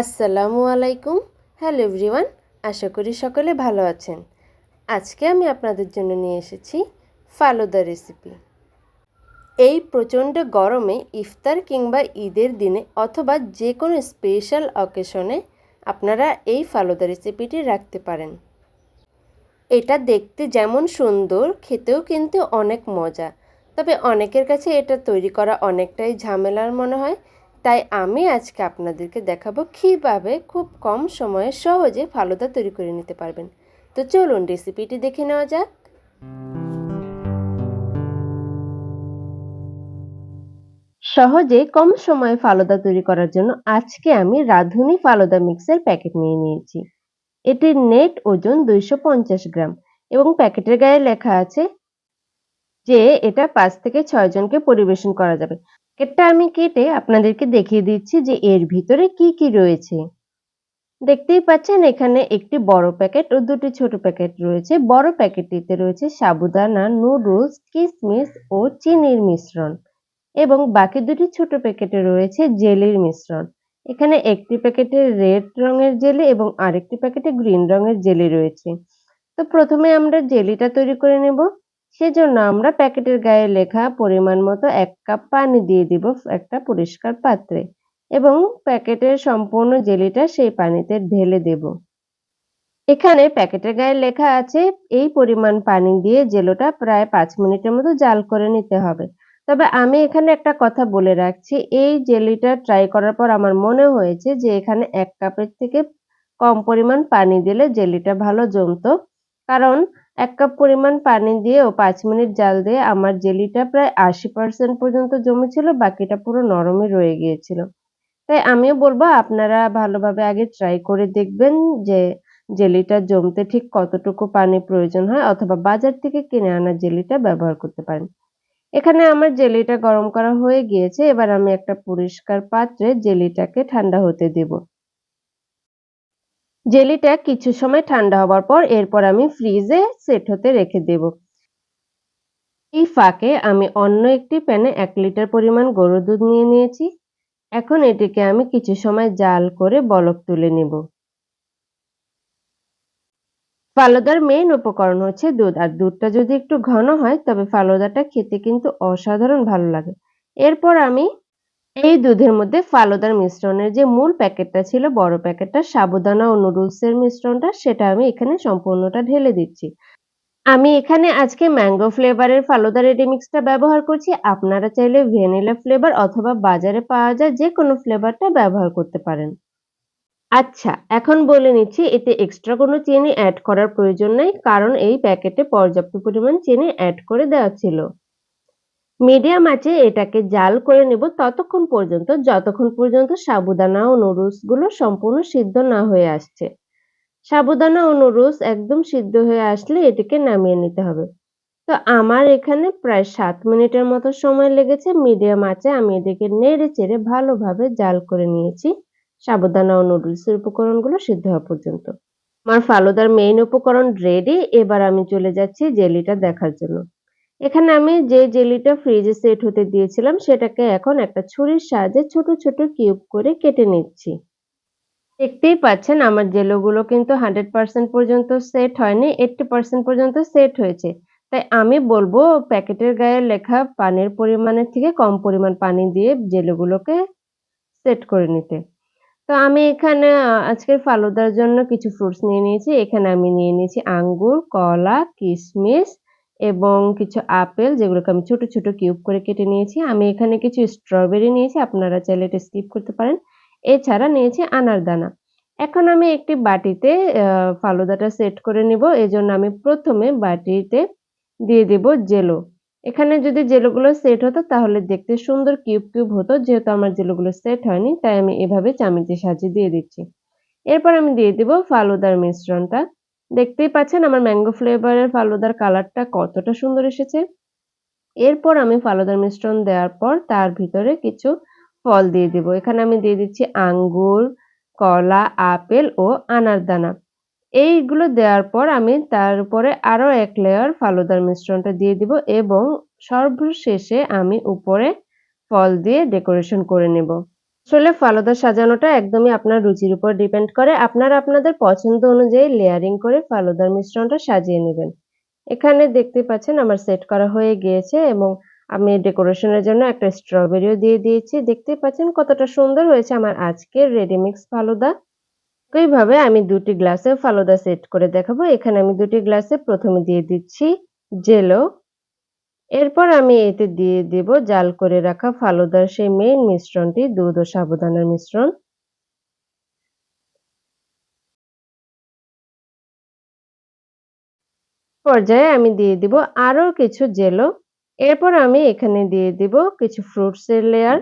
আসসালামু আলাইকুম। Hello everyone আশা করি সকলে ভালো আছেন। আজকে আমি আপনাদের জন্য নিয়ে এসেছি ফালুদা রেসিপি এই প্রচণ্ড গরমে ইফতার কিংবা ঈদের দিনে অথবা যে কোনো স্পেশাল অকেশনে আপনারা এই ফালুদা রেসিপিটি রাখতে পারেন। এটা দেখতে যেমন সুন্দর, খেতেও কিন্তু অনেক মজা। তবে অনেকের কাছে এটা তৈরি করা অনেকটাই ঝামেলার মনে হয়। তাই আমি আজকে আপনাদেরকে দেখাবো কীভাবে খুব কম সময়ে সহজে ফালুদা তৈরি করে নিতে পারবেন। তো চলুন রেসিপিটি দেখে নেওয়া যাক। সহজে কম সময়ে ফালুদা তৈরি করার জন্য আজকে আমি রাঁধুনি ফালুদা মিক্সের প্যাকেট নিয়ে নিয়েছি। এটির নেট ওজন দুইশো পঞ্চাশ গ্রাম এবং প্যাকেটের গায়ে লেখা আছে যে এটা পাঁচ থেকে ছয় জনকে পরিবেশন করা যাবে। প্যাকেটটা আমি কেটে আপনাদেরকে দেখিয়ে দিচ্ছি যে এর ভিতরে কি কি রয়েছে। দেখতেই পাচ্ছেন এখানে একটি বড় প্যাকেট ও দুটি ছোট প্যাকেট রয়েছে। বড় প্যাকেটটিতে রয়েছে সাবুদানা, নুডলস, কিসমিস ও চিনির মিশ্রণ এবং বাকি দুটি ছোট প্যাকেটে রয়েছে জেলির মিশ্রণ। এখানে একটি প্যাকেটে রেড রঙের জেলি এবং আরেকটি প্যাকেটে গ্রিন রঙের জেলি রয়েছে। তো প্রথমে আমরা জেলিটা তৈরি করে নেব। সেজন্য আমরা প্যাকেটের গায়ে লেখা পরিমাণ মতো এক কাপ পানি দিয়ে দিব একটা পরিষ্কার পাত্রে এবং প্যাকেটের সম্পূর্ণ জেলিটা সেই পানিতে ঢেলে দেব। এখানে প্যাকেটের গায়ে লেখা আছে, এই পরিমাণ পানি দিয়ে জেলোটা প্রায় পাঁচ মিনিটের মতো জাল করে নিতে হবে। তবে আমি এখানে একটা কথা বলে রাখছি, এই জেলিটা ট্রাই করার পর আমার মনে হয়েছে যে এখানে এক কাপের থেকে কম পরিমাণ পানি দিলে জেলিটা ভালো জমতো। কারণ এক কাপ পরিমাণ পানি দিয়ে ও পাঁচ মিনিট জাল দিয়ে আমার জেলিটা প্রায় আশি পার্সেন্ট পর্যন্ত জমেছিল, বাকিটা পুরো নরমই রয়ে গিয়েছিল। তাই আমিও বলব, আপনারা ভালোভাবে আগে ট্রাই করে দেখবেন যে জেলিটা জমতে ঠিক কতটুকু পানি প্রয়োজন হয় অথবা বাজার থেকে কিনে আনা জেলিটা ব্যবহার করতে পারেন। এখানে আমার জেলিটা গরম করা হয়ে গিয়েছে, এবার আমি একটা পরিষ্কার পাত্রে জেলিটাকে ঠান্ডা হতে দেব। জেলিটা কিছু সময় ঠান্ডা হবার পর এরপর আমি ফ্রিজে সেট হতে রেখে দেব। এই ফাঁকে আমি অন্য একটি প্যানে এক লিটার পরিমাণ গরুর দুধ নিয়ে নিয়েছি। এখন এটিকে আমি কিছু সময় জাল করে বলক তুলে নেব। ফালুদার মেইন উপকরণ হচ্ছে দুধ। আর দুধটা যদি একটু ঘন হয়, তবে ফালুদাটা খেতে কিন্তু অসাধারণ ভালো লাগে। এরপর আমি এই দুধের মধ্যে ফালুদার মিশ্রণের যে মূল প্যাকেটটা ছিল, বড় প্যাকেটটা, সাবুদানা ও নুডলসের মিশ্রণটা, সেটা আমি এখানে সম্পূর্ণটা ঢেলে দিচ্ছি। আমি এখানে আজকে ম্যাঙ্গো ফ্লেভারের ফালুদা রেডি মিক্সটা ব্যবহার করছি। আপনারা চাইলে ভ্যানিলা ফ্লেভার অথবা বাজারে পাওয়া যায় যে কোনো ফ্লেভারটা ব্যবহার করতে পারেন। আচ্ছা এখন বলে নিচ্ছি, এতে এক্সট্রা কোনো চিনি অ্যাড করার প্রয়োজন নেই, কারণ এই প্যাকেটে পর্যাপ্ত পরিমাণ চিনি অ্যাড করে দেওয়া ছিল। মিডিয়াম আঁচে এটাকে জাল করে নেব ততক্ষণ পর্যন্ত, যতক্ষণ পর্যন্ত সাবুদানা ও নুডলসগুলো সম্পূর্ণ সিদ্ধ না হয়ে আসছে। সাবুদানা ও নুডলস একদম সিদ্ধ হয়ে আসলে এটিকে নামিয়ে নিতে হবে। তো আমার এখানে প্রায় সাত মিনিটের মতো সময় লেগেছে, মিডিয়াম আঁচে আমি এটিকে নেড়ে চেড়ে ভালোভাবে জাল করে নিয়েছি, সাবুদানা ও নুডলসের উপকরণগুলো সিদ্ধ হওয়া পর্যন্ত। আমার ফালুদার মেইন উপকরণ রেডি এবার আমি চলে যাচ্ছি জেলিটা দেখার জন্য। এখানে আমি যে জেলিটা ফ্রিজে সেট হতে দিয়েছিলাম, সেটাকে এখন একটা ছুরির সাহায্যে ছোট ছোট কিউব করে কেটে নিচ্ছি। দেখতেই পাচ্ছেন আমার জেলোগুলো কিন্তু হান্ড্রেড পার্সেন্ট পর্যন্ত সেট হয়নি এইটটি পার্সেন্ট পর্যন্ত সেট হয়েছে। তাই আমি বলব প্যাকেটের গায়ে লেখা পানির পরিমাণের থেকে কম পরিমাণ পানি দিয়ে জেলোগুলোকে সেট করে নিতে। তো আমি এখানে আজকের ফালুদার জন্য কিছু ফ্রুটস নিয়ে নিয়েছি। এখানে আমি নিয়ে নিয়েছি আঙ্গুর, কলা, কিশমিশ এবং কিছু আপেল যেগুলোকে আমি ছোট ছোট কিউব করে কেটে নিয়েছি। আমি এখানে কিছু স্ট্রবেরি নিয়েছি, আপনারা চাইলে এটা স্কিপ করতে পারেন। এছাড়া নিয়েছি আনার দানা। এখন আমি একটি বাটিতে ফালুদাটা সেট করে নিব। এজন্য আমি প্রথমে বাটিতে দিয়ে দেব জেলো। এখানে যদি জেলোগুলো সেট হতো, তাহলে দেখতে সুন্দর কিউব কিউব হতো। যেহেতু আমার জেলোগুলো সেট হয়নি, তাই আমি এভাবে চামিচের সাহায্যে দিয়ে দিচ্ছি। এরপর আমি দিয়ে দিব ফালুদার মিশ্রণটা। দেখতেই পাচ্ছেন আমার ম্যাঙ্গো ফ্লেভারের ফালুদার কালারটা কতটা সুন্দর এসেছে। এরপর আমি ফালুদার মিশ্রণ দেওয়ার পর তার ভিতরে কিছু ফল দিয়ে দিব। এখানে আমি দিয়ে দিচ্ছি আঙ্গুর, কলা, আপেল ও আনার দানা। এইগুলো দেওয়ার পর আমি তার উপরে আরও এক লেয়ার ফালুদার মিশ্রণটা দিয়ে দিব এবং সর্বশেষে আমি উপরে ফল দিয়ে ডেকোরেশন করে নেব। আসলে ফালুদা সাজানোটা একদমই আপনার রুচির উপর ডিপেন্ড করে। আপনারা আপনাদের পছন্দ অনুযায়ী লেয়ারিং করে ফালুদার মিশ্রণটা সাজিয়ে নেবেন এখানে দেখতে পাচ্ছেন আমার সেট করা হয়ে গিয়েছে এবং আমি ডেকোরেশনের জন্য একটা স্ট্রবেরিও দিয়ে দিয়েছি। দেখতেই পাচ্ছেন কতটা সুন্দর হয়েছে আমার আজকের রেডি মিক্স ফালুদা। একইভাবে আমি দুটি গ্লাসে ফালুদা সেট করে দেখাবো। এখানে আমি দুটি গ্লাসে প্রথমে দিয়ে দিচ্ছি জেলো। এরপর আমি এতে দিয়ে দেব জাল করে রাখা ফালুদার সেই মেইন মিশ্রণটি, দুধ ও সাবুদানার মিশ্রণ। পর্যায়ে আমি দিয়ে দিব আরও কিছু জেলো। এরপর আমি এখানে দিয়ে দিব কিছু ফ্রুটস এর লেয়ার।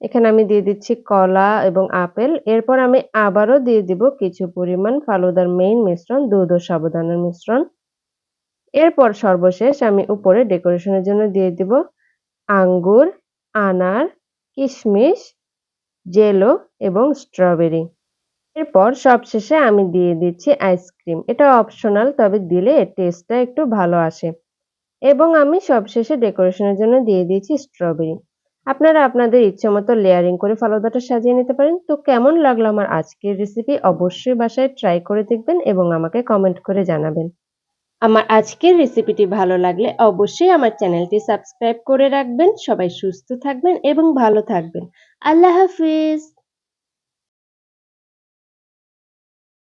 এখানে আমি দিয়ে দিচ্ছি কলা এবং আপেল। এরপর আমি আবারও দিয়ে দিব কিছু পরিমাণ ফালুদার মেইন মিশ্রণ, দুধ ও সাবুদানার মিশ্রণ। এরপর সর্বশেষ আমি উপরে ডেকোরেশনের জন্য দিয়ে দিব আঙ্গুর, আনার, কিশমিশ, জেলো এবং স্ট্রবেরি। এরপর সবশেষে আমি দিয়ে দিচ্ছি আইসক্রিম। এটা অপশনাল তবে দিলে টেস্টটা একটু ভালো আসে। এবং আমি সবশেষে ডেকোরেশনের জন্য দিয়ে দিয়েছি স্ট্রবেরি। আপনারা আপনাদের ইচ্ছে মতো লেয়ারিং করে ফালুদাটা সাজিয়ে নিতে পারেন। তো কেমন লাগল আমার আজকের রেসিপি অবশ্যই বাসায় ট্রাই করে দেখবেন এবং আমাকে কমেন্ট করে জানাবেন। আমার আজকের রেসিপিটি ভালো লাগলে অবশ্যই আমার চ্যানেলটি সাবস্ক্রাইব করে রাখবেন। সবাই সুস্থ থাকবেন এবং ভালো থাকবেন। আল্লাহ হাফিজ।